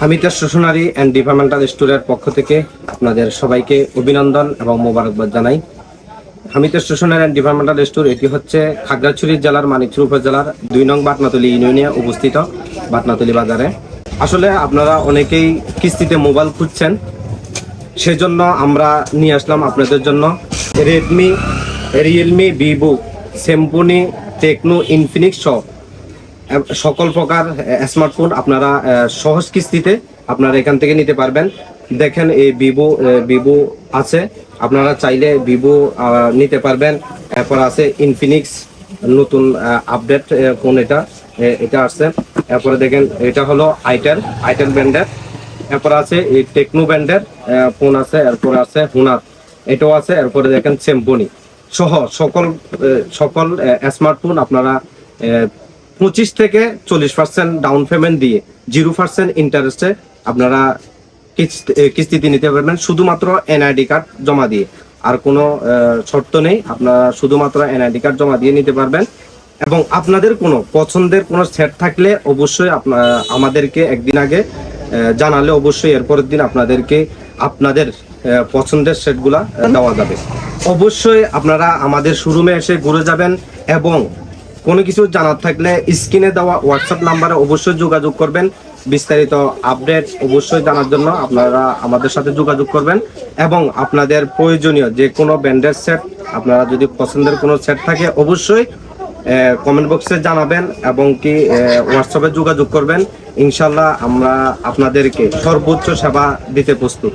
Hamita stationery and departmental স্টোরের পক্ষ থেকে আপনাদের সবাইকে অভিনন্দন এবং মোবারকবাদ জানাই। Hamita stationery and departmental store এটি হচ্ছে খাগড়াছড়ি জেলার মানিকচুর উপজেলার দুই নং বাটনাতলি ইউনিয়নে অবস্থিত বাটনাতলি বাজারে। আসলে আপনারা অনেকেই কিস্তিতে মোবাইল খুঁজছেন, সেজন্য আমরা নিয়ে আসলাম আপনাদের জন্য Redmi Realme Vivo Samsung Tecno Infinix সহ এব- সকল প্রকার স্মার্টফোন আপনারা সহজ কিস্তিতে আপনারা এখান থেকে নিতে পারবেন। দেখেন এই ভিভো ভিভো আছে। আপনারা চাইলে ভিভো নিতে পারবেন। এরপর আছে ইনফিনিক্স নতুন আপডেট ফোন এটা এটা আসছে। এরপরে দেখেন, এটা হলো আইটেল আইটেল ব্র্যান্ডের এরপর আছে এই টেকনো ব্র্যান্ডের ফোন আছে। এরপর আছে হুনার এটাও আছে। এরপরে দেখেন সেম্পনি সহ, সকল সকল স্মার্টফোন আপনারা পঁচিশ থেকে চল্লিশ পার্সেন্ট ডাউন পেমেন্ট দিয়ে জিরো পার্সেন্ট ইন্টারেস্টে আপনারা কিস্তি- কিস্তিতে নিতে পারবেন। শুধুমাত্র এনআইডি কার্ড জমা দিয়ে। আর কোনো শর্ত নেই, আপনারা শুধুমাত্র এনআইডি কার্ড জমা দিয়ে নিতে পারবেন। এবং আপনাদের কোনো পছন্দের কোনো সেট থাকলে অবশ্যই আমাদেরকে একদিন আগে জানালে অবশ্যই এরপরের দিন আপনাদেরকে আপনাদের পছন্দের সেটগুলা দেওয়া যাবে। অবশ্যই আপনারা আমাদের শোরুমে এসে ঘুরে যাবেন এবং কোনো কিছু জানার থাকলে স্ক্রিনে দেওয়া হোয়াটসঅ্যাপ নাম্বারে অবশ্যই যোগাযোগ করবেন। বিস্তারিত আপডেট অবশ্যই জানার জন্য আপনারা আমাদের সাথে যোগাযোগ করবেন এবং আপনাদের প্রয়োজনীয় যে কোনো ব্র্যান্ডের সেট, আপনারা যদি পছন্দের কোনো সেট থাকে অবশ্যই কমেন্ট বক্সে জানাবেন এবং কি হোয়াটসঅ্যাপে যোগাযোগ করবেন। ইনশাল্লাহ আমরা আপনাদেরকে সর্বোচ্চ সেবা দিতে প্রস্তুত।